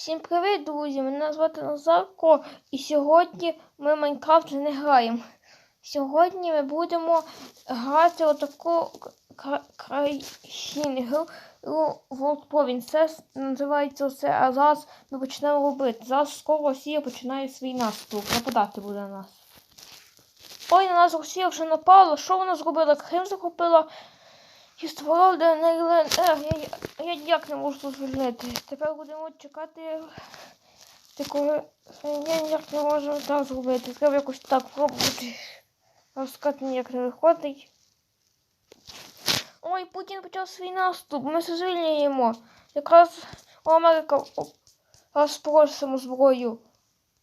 Всім привіт, друзі! Мене звати Назарко, і сьогодні ми Майнкрафт не граємо. Сьогодні ми будемо грати отаку кра- країну World Province. Це називається це, а зараз ми почнемо робити. Зараз скоро Росія починає свій наступ. Нападати буде на нас. Ой, на нас Росія вже напала. Що вона зробила? Крим захопила і створила ДНР. Я, я, ніяк не можу звільнити. Тепер будемо чекати такого. Я ніяк не можу так зробити. Треба якось так пробувати. Розкати ніяк не виходить. Ой, Путін почав свій наступ. Ми все звільняємо. Якраз у Америка розпросимо зброю.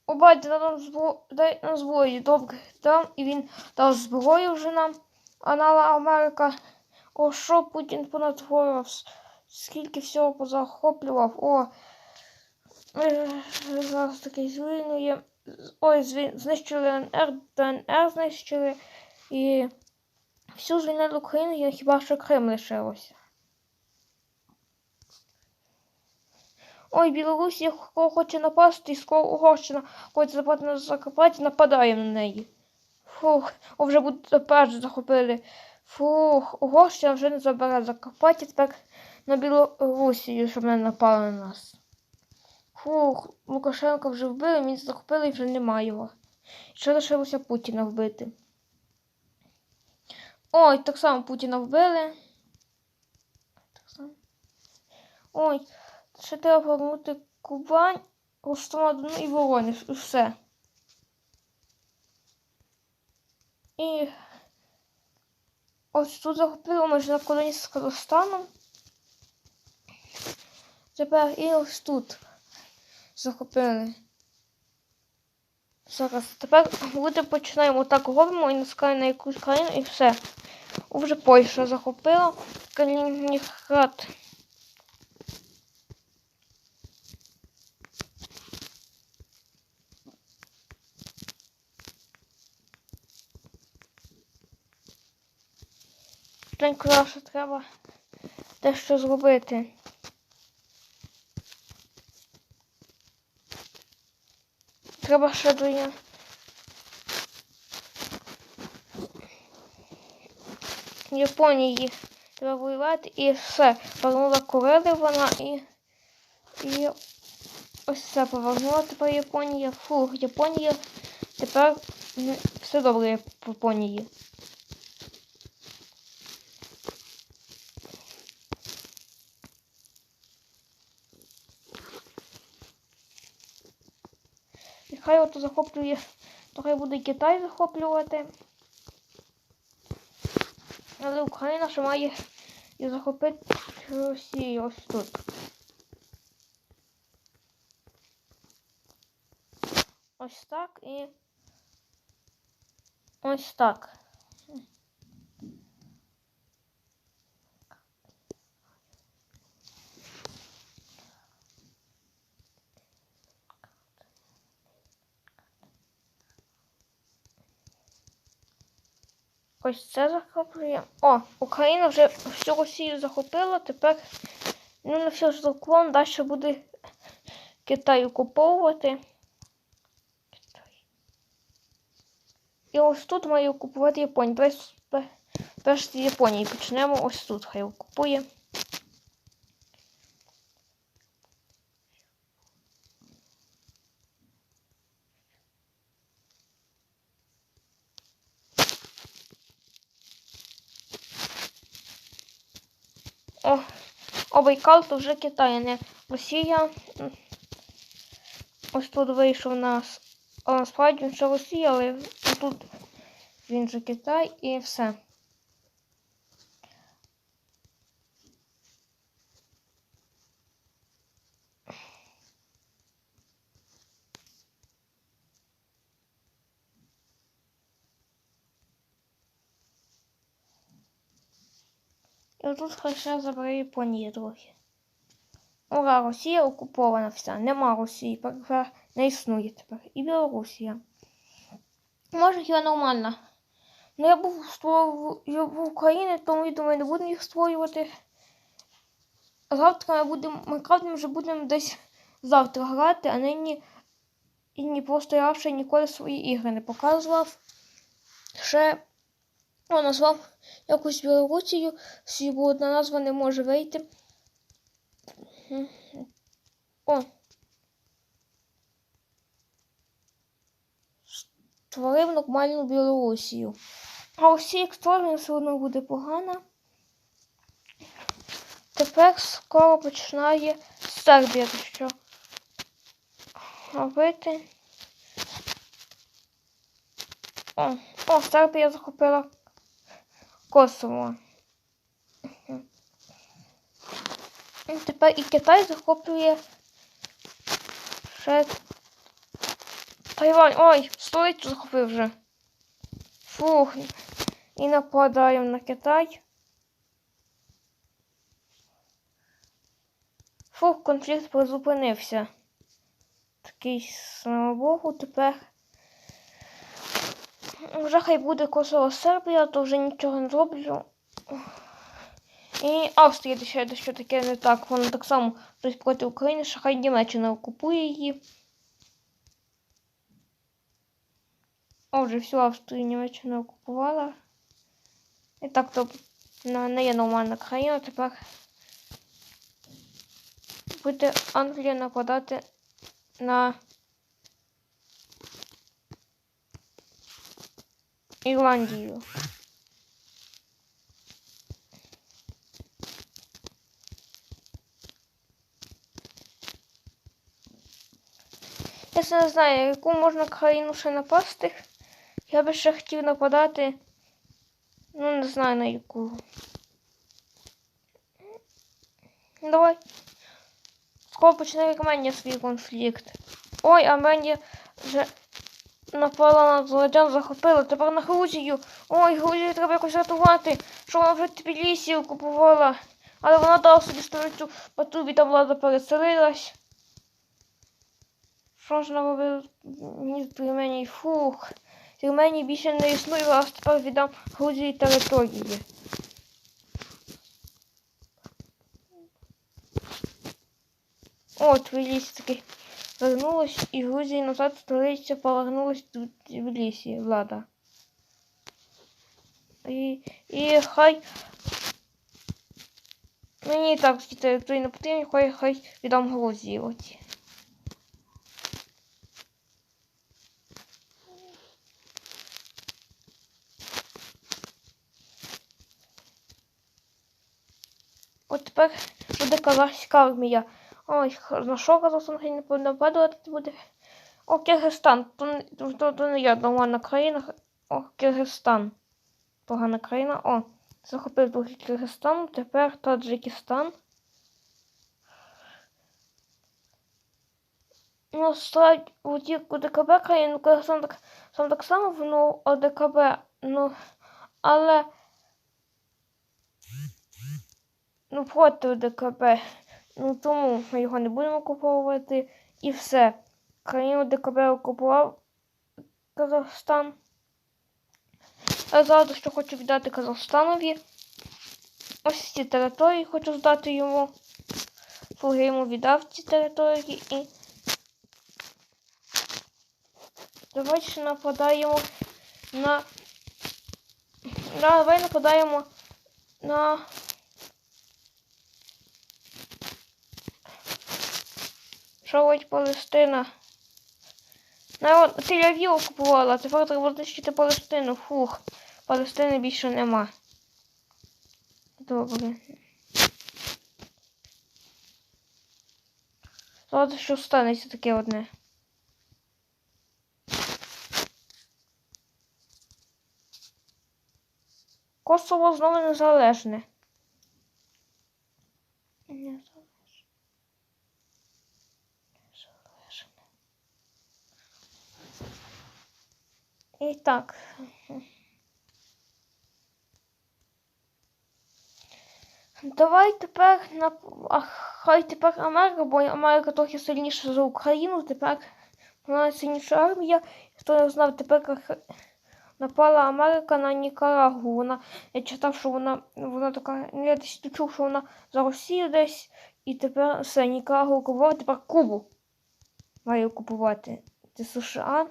Батя, дай нам зброю, дай нам зброю. Добре, дам. І він дав зброю вже нам. А нала Америка. О, що Путін понатворив? Скільки всього позахоплював. О, зараз таки звільнюємо. Ой, знищили НР, ДНР знищили. І всю звільнили Україну, хіба що Крим лишилося. Ой, Білорусь, яка хоче напасти, і скоро Угорщина хоче забрати на Закарпаття, нападаємо на неї. Фух, о, вже Будапешт захопили. Фух, Угорщина вже не забере Закарпаття, тепер на Білорусію, щоб не напали на нас. Фух, Лукашенка вже вбили, він захопили і вже немає його. Ще лишилося Путіна вбити. Ой, так само Путіна вбили. Так само. Ой, ще треба повернути Кубань, Ростов-на-Дону і Воронеж. І все. І ось тут захопили майже на кордоні з Казахстаном. Тепер і ось тут захопили. Зараз тепер буде починаємо так робимо і наскаємо на якусь країну і все. Уже Польща захопила Калінінград. Тонько що треба дещо зробити. Треба ще до я- Японії треба воювати і все. Повернула Курили вона і. І ось це повернула тепер Японія. Фух, Японія. Тепер все добре в Японії. І захоплює, то хай буде Китай захоплювати. Але Україна ще має і захопити Росію ось тут. Ось так і ось так. Ось це захоплює. О, Україна вже всю Росію захопила, тепер ну не все ж заклон, далі буде Китай окуповувати. І ось тут має окупувати Японію. Давай перш з Японії почнемо. Ось тут хай окупує. О, о Байкал то вже Китай, не Росія. Ось тут вийшов нас. А насправді ще Росія, але тут він же Китай і все. Хай ще забере Японія трохи. Ура, Росія окупована вся. Нема Росії, не існує тепер. І Білорусія. Може, хіба нормально. Ну я був створив, я був Україні, тому я думаю, не будемо їх створювати. Завтра ми будемо, Майнкрафт ми вже будемо десь завтра грати, а нині і ні просто я ще ніколи свої ігри не показував. Ще о, назвав якусь Білорусію, одна назва не може вийти. О. Створив нормальну Білорусію. А усі як створення все одно буде погано. Тепер скоро починає Сербія, що робити. О, о, Сербія захопила Косово. Тепер і Китай захоплює ще Тайвань. Ой, столицю захопив вже. Фух. І нападаємо на Китай. Фух, конфлікт призупинився. Такий, слава Богу, тепер. Вже хай буде Косово Сербія, то вже нічого не зроблю. І Австрія ще дещо таке не так. Вона так само хтось проти України, що хай Німеччина окупує її. О, всю Австрію Німеччина окупувала. І так то не є нормальна країна. Тепер буде Англія нападати на Ірландію. Я не знаю, яку можна країну ще напасти. Я би ще хотів нападати. Ну, не знаю на яку. Давай. Скоро почне Арменія свій конфлікт. Ой, а Арменія вже напала на Злодян, захопила. Тепер на Грузію. Ой, Грузію треба якось рятувати. Що вона вже Тбілісі окупувала. Але вона дала собі столицю Батубі, там влада переселилась. Що ж наробив мені з Вірменії? Фух. Вірменії більше не існує, а тепер віддам Грузії території. О, Тбілісі таки вернулась і Грузії назад столиця повернулась до Тбілісі, влада. І, і хай мені так ці території не потрібні, хай хай віддам Грузії оці. От тепер буде казахська армія. Ой, на що Казахстан хай не буде нападувати буде. О, Киргизстан. То, то, не я нормальна країна. О, Киргизстан. Погана країна. О, захопив другий Киргизстан. Тепер Таджикистан. Ну, стать у ті ОДКБ країну, Киргизстан так, сам так само воно ОДКБ. Ну, але ну, проти ОДКБ. Ну тому ми його не будемо куповувати. І все. Країну ДКБ окупував Казахстан. А зараз що хочу віддати Казахстанові. Ось ці території хочу здати йому. Фуги йому віддав ці території і. Давайте нападаємо на. Давай нападаємо на. Що Палестина? Народ, Тель-Авів окупувала, тепер треба знищити Палестину. Фух, Палестини більше нема. Добре. Зараз що станеться таке одне. Косово знову. Незалежне. Незалежне. І так. Давай тепер на а, хай тепер Америка, бо Америка трохи сильніша за Україну. Тепер вона сильніша армія. Хто не знав, тепер напала Америка на Нікарагу. Вона я читав, що вона вона така. ну, Я десь чув, що вона за Росію десь І тепер все, Нікарагу окупував, тепер Кубу має окупувати. Це США.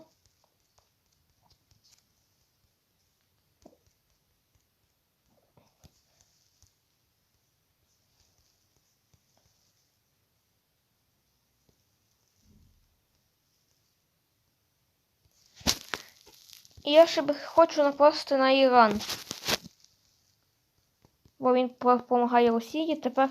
І я ще хочу напасти на Іран. Бо він допомагає Росії. Тепер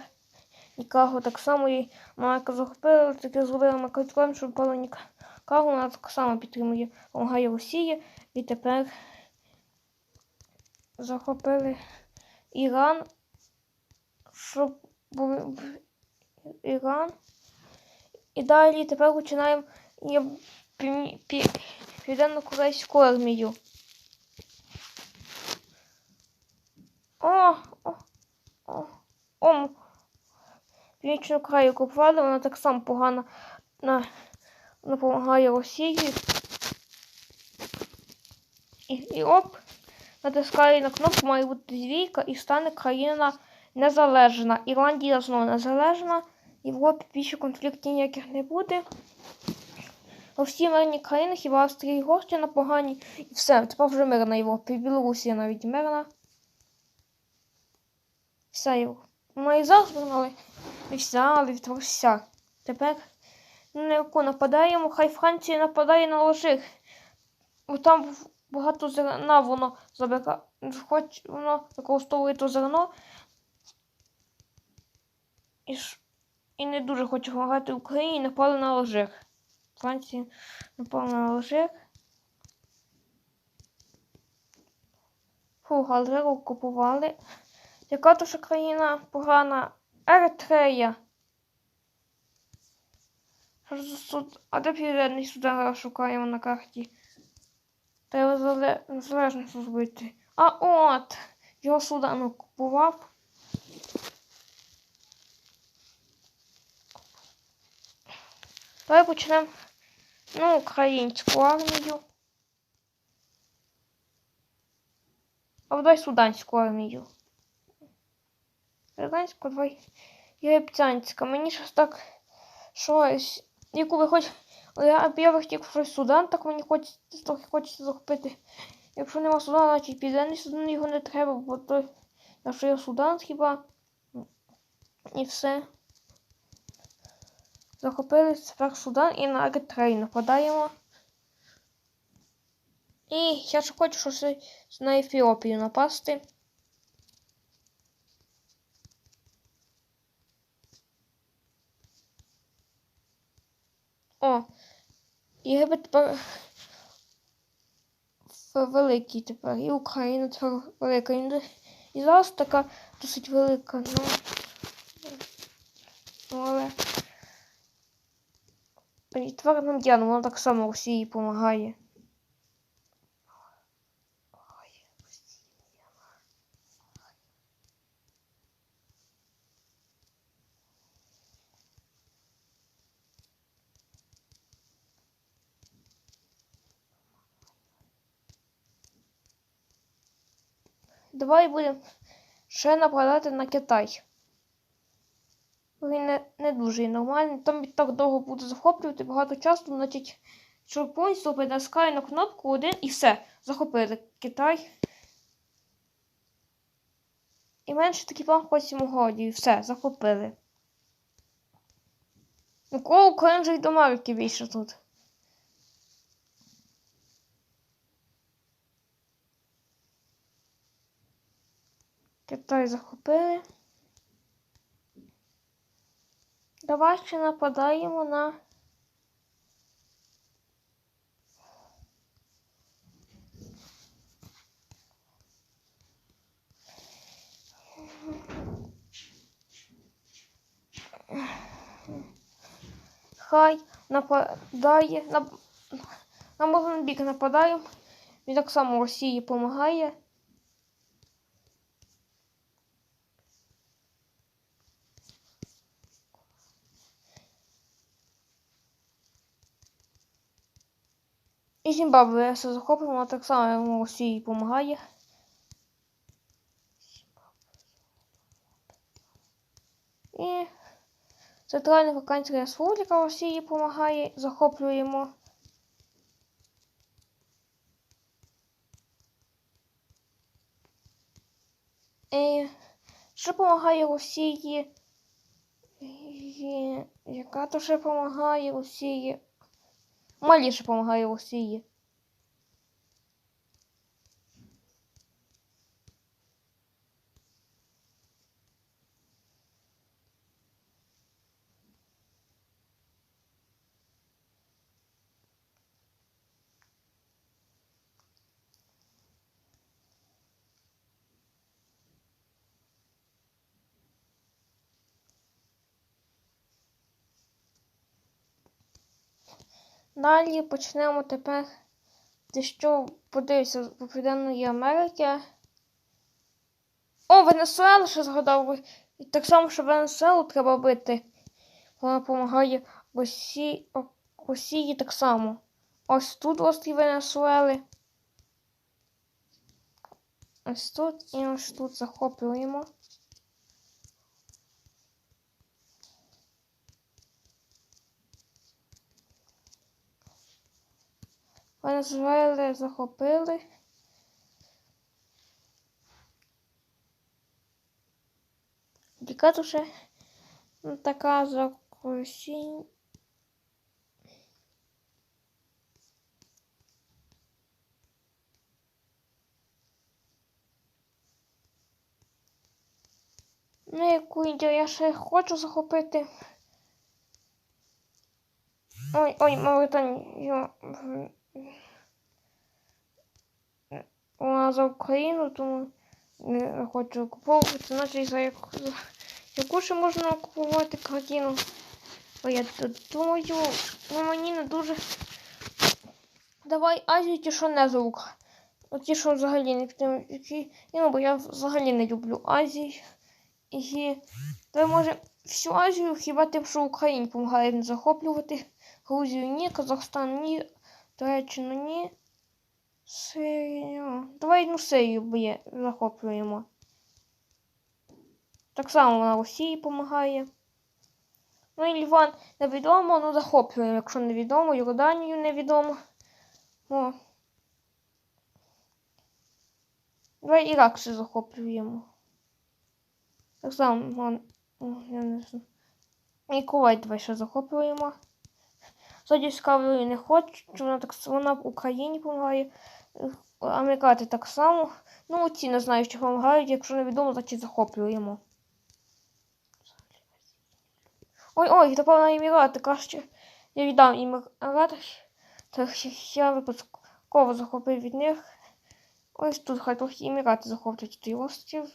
Нікарагу так само і Марка захопили, таке зробили Макарком, щоб пала Нікарагу, вона так само підтримує, допомагає Росії. І тепер захопили Іран, щоб був Іран. І далі тепер починаємо і пів- пів- південно-корейську армію. О, о, о, о. Північну краю окупували, вона так само погано допомагає Росії. І, і оп, натискає на кнопку, має бути двійка і стане країна незалежна. Ірландія знову незалежна. Європі більше конфліктів ніяких не буде. У всі мирні країни, хіба Австрія і Угорщина погані. І все, тепер вже мирна Європа. І Білорусія навіть мирна. Вся. Вона і зараз але не вся, але тепер. На яку нападаємо, хай Франція нападає на Алжир. Бо там багато зерна воно забере. Хоч воно використовує то зерно. І, і не дуже хоче допомагати Україні, напали на Алжир. Франція напала на Алжир. Фу, Алжир окупували. Яка то ще країна погана? Еритрея. А де південний Судан шукаємо на карті? Треба зале... незалежність зробити. А от! Його Судан окупував. Давай почнемо ну, українську армію. А давай суданську армію. Суданську, давай єгиптянська. Мені щось так щось. Яку ви хоч. Я, я би хотів щось Судан, так мені хочеться, трохи хочеться захопити. Якщо нема Судана, значить південний Судан його не треба, бо то якщо є Судан хіба. І все. Захопили тепер Судан і на Еритрею нападаємо. І я ще хочу щось на Ефіопію напасти. О, Єгипет тепер великий тепер. І Україна тепер велика. І, зараз така досить велика. Ну але. Тепер нам вона так само Росії допомагає. Давай будемо ще нападати на Китай. Він не, не дуже нормальний. Там він так довго буде захоплювати багато часу, значить, що повністю притискаю на кнопку один і все. Захопили Китай. І менше такий план потім у годі. І все, захопили. Ну, кого Крим же й до Америки більше тут. Китай захопили. Давай ще нападаємо на. Хай нападає. На, на Мозамбік нападаємо. Він так само Росії допомагає. І Зімбабве все захопимо, вона так само Росії допомагає. І Центральна Африканська Республіка Росії допомагає, захоплюємо. Е, що допомагає Росії? Яка то ще допомагає Росії? Малі помагає Росії. Далі почнемо тепер те, що подивився з Південної Америки. О, Венесуела ще згадав. І так само, що Венесуелу треба бити. Вона допомагає Росії, Росії так само. Ось тут острів Венесуели. Ось тут і ось тут захоплюємо. Венесуели захопили. Ще ну, така закусінь. Ну, яку ідею я ще хочу захопити. Ой, ой, Мавританію. Вона за Україну, тому не хочу куповувати, значить за яку, за яку ще можна купувати картину. Бо я думаю, ну мені не дуже. Давай Азію ті, що не за Україну. Ті, що взагалі не підтримують. Ну, бо я взагалі не люблю Азію. І то може всю Азію хіба тим, що Україні допомагає захоплювати. Грузію ні, Казахстан ні, Туреччину ні. Сирію. Давай ну Сирію б'є, захоплюємо. Так само вона Росії допомагає. Ну і Ліван невідомо, ну захоплюємо, якщо невідомо, Йорданію невідомо. О. Давай Ірак захоплюємо. Так само, вон, я не знаю. Кувайт давай ще захоплюємо. Саудівська не хочу, вона так вона в Україні допомагає. Америкати так само. Ну, ці не знаю, що допомагають, якщо невідомо, значить захоплюємо. Ой, ой, напав на Емірати, краще. Я віддам Емірати. Так я випадково захопив від них. Ось тут хай трохи Емірати захоплять той острів.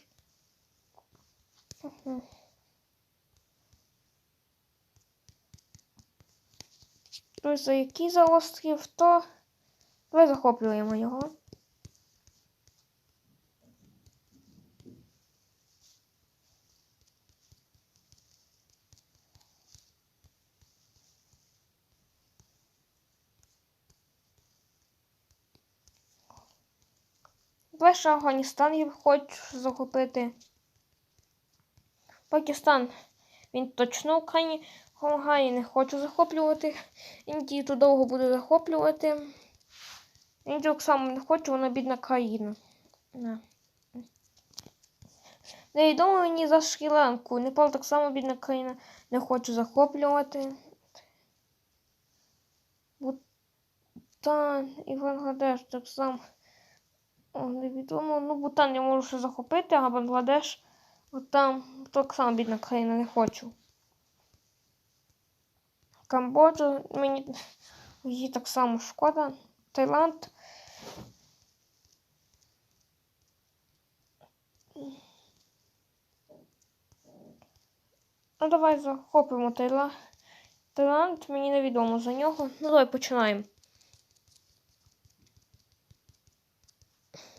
За який за острів, то давай захоплюємо його. Давай Афганістан я хочу захопити. Пакистан. Він точно Україні допомагає, не хочу захоплювати. Індію то довго буду захоплювати. Індію само не хочу, вона бідна країна. Не. Невідомо мені за Шрі-Ланку. Непал так само бідна країна. Не хочу захоплювати. Бутан і Бангладеш так само. О, невідомо. Ну, Бутан я можу ще захопити, а Бангладеш от там так само бідна країна, не хочу. Камбоджу мені її так само шкода. Таїланд. Ну, давай захопимо Таїланд. Таїланд, мені невідомо за нього. Ну, давай починаємо.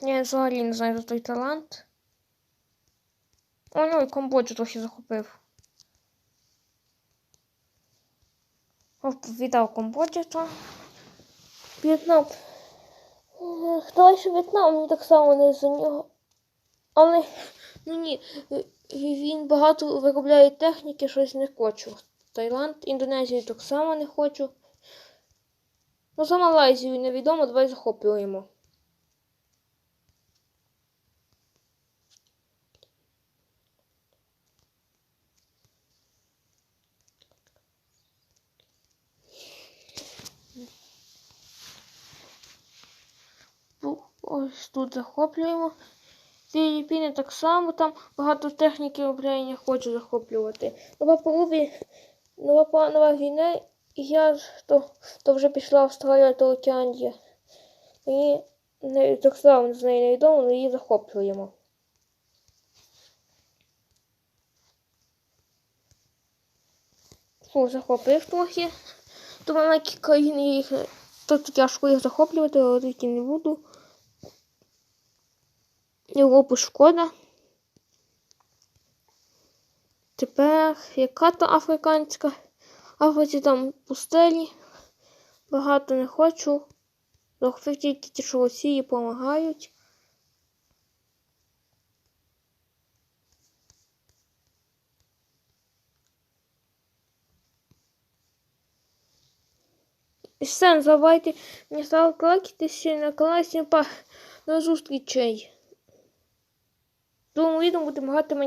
Я взагалі не знаю за той талант. О, ну і Камбоджу трохи захопив. Віддав то. В'єтнам. Хтось Хто В'єтнам, так само не за нього. Але ну ні, е, він багато виробляє техніки, щось не хочу. Таїланд, Індонезію так само не хочу. Ну, за Малайзію невідомо, давай захоплюємо. Ну, Ось тут захоплюємо. Філіппіни так само, там багато техніки управління хочу захоплювати. Нова Перуві, Нова, Па- Нова Гвінея, і я то, то вже пішла Австралія та Океанія. Мені не, так само з неї невідомо, але її захоплюємо. Фу, захопив трохи. То маленькі країни їх не- тут тяжко їх захоплювати, але тільки не буду. Європу шкода. Тепер яка то африканська? Африці там пустелі. Багато не хочу. Захопив ті, що Росії допомагають. І все, не забувайте мені ставити лайки, ще на. Всім па- До зустрічей. Другому відео будемо в Майнкрафт.